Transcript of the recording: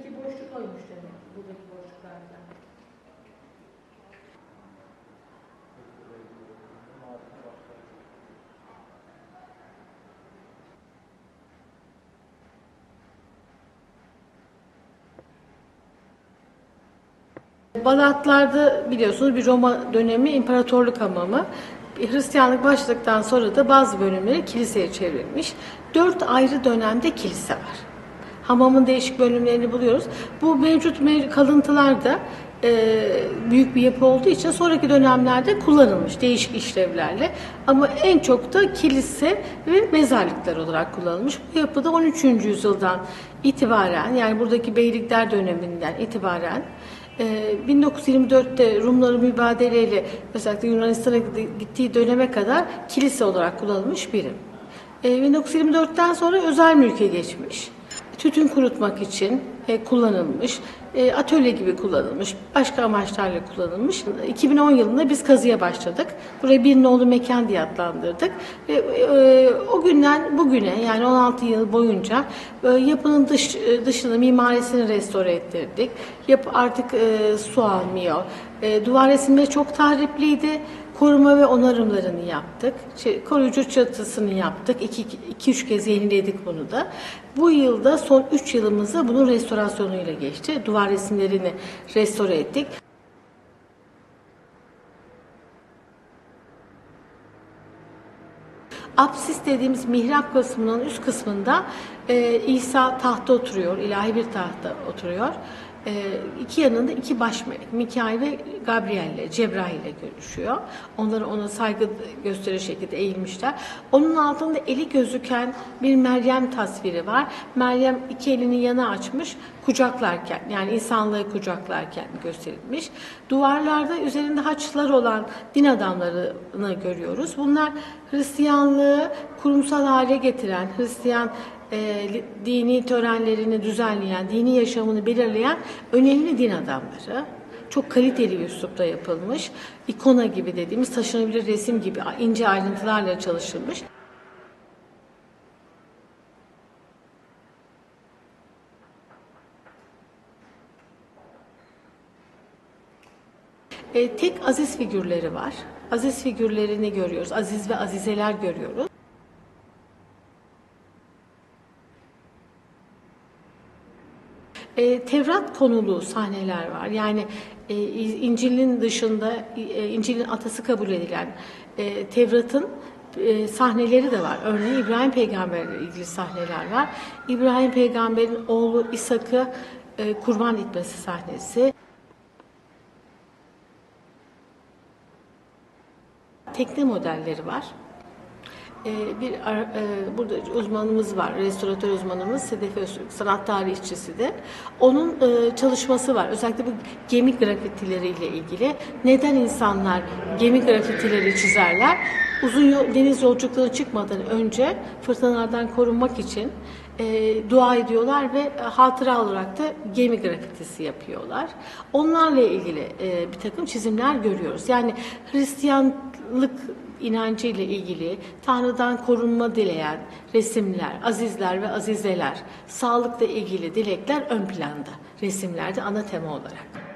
Buradaki boşluk oymuş demek. Buradaki boşluklarda. Balatlarda biliyorsunuz bir Roma dönemi imparatorluk hamamı. Hristiyanlık başladıktan sonra da bazı bölümleri kiliseye çevrilmiş. Dört ayrı dönemde kilise var. Hamamın değişik bölümlerini buluyoruz. Bu mevcut mev- kalıntılar da e, büyük bir yapı olduğu için sonraki dönemlerde kullanılmış değişik işlevlerle. Ama en çok da kilise ve mezarlıklar olarak kullanılmış. Bu yapıda 13. yüzyıldan itibaren yani buradaki beylikler döneminden itibaren ee, 1924'te Rumların mübadeleyle özellikle Yunanistan'a gittiği döneme kadar kilise olarak kullanılmış birim. Ee, 1924'ten sonra özel mülke geçmiş. Tütün kurutmak için e, kullanılmış, e, atölye gibi kullanılmış, başka amaçlarla kullanılmış. 2010 yılında biz kazıya başladık. Burayı bir nolu mekan diye adlandırdık. Ve e, o günden bugüne yani 16 yıl boyunca e, yapının dış e, dışını, mimarisini restore ettirdik. Yapı artık e, su almıyor. E, duvar resimleri çok tahripliydi. Koruma ve onarımlarını yaptık. Şey, koruyucu çatısını yaptık. 2-3 kez yeniledik bunu da. Bu yılda son 3 yılımızda bunun restorasyonuyla geçti. Duvar resimlerini restore ettik. Apsis dediğimiz mihrap kısmının üst kısmında e, İsa tahta oturuyor, ilahi bir tahta oturuyor. E, iki yanında iki baş melek, Mikail ve Gabriel ile, Cebrail ile görüşüyor. Onları ona saygı gösterir şekilde eğilmişler. Onun altında eli gözüken bir Meryem tasviri var. Meryem iki elini yana açmış, kucaklarken yani insanlığı kucaklarken gösterilmiş. Duvarlarda üzerinde haçlar olan din adamlarını görüyoruz. Bunlar Hristiyanlığı kurumsal hale getiren, Hristiyan e, dini törenlerini düzenleyen, dini yaşamını belirleyen önemli din adamları. Çok kaliteli üslupta yapılmış, ikona gibi dediğimiz taşınabilir resim gibi ince ayrıntılarla çalışılmış. E, tek aziz figürleri var. Aziz figürlerini görüyoruz. Aziz ve azizeler görüyoruz. E, Tevrat konulu sahneler var. Yani e, İncil'in dışında, e, İncil'in atası kabul edilen e, Tevrat'ın e, sahneleri de var. Örneğin İbrahim Peygamberle ilgili sahneler var. İbrahim Peygamber'in oğlu İshak'ı e, kurban etmesi sahnesi. Tekne modelleri var. Ee, bir e, burada uzmanımız var, restoratör uzmanımız Sedef Öztürk, sanat tarihçisi de. Onun e, çalışması var. Özellikle bu gemi grafitileriyle ilgili. Neden insanlar gemi grafitileri çizerler? Uzun yol, deniz yolculuklarına çıkmadan önce fırtınalardan korunmak için e, dua ediyorlar ve hatıra olarak da gemi grafitisi yapıyorlar. Onlarla ilgili e, bir takım çizimler görüyoruz. Yani Hristiyanlık inancı ile ilgili Tanrı'dan korunma dileyen resimler, azizler ve azizeler, sağlıkla ilgili dilekler ön planda resimlerde ana tema olarak.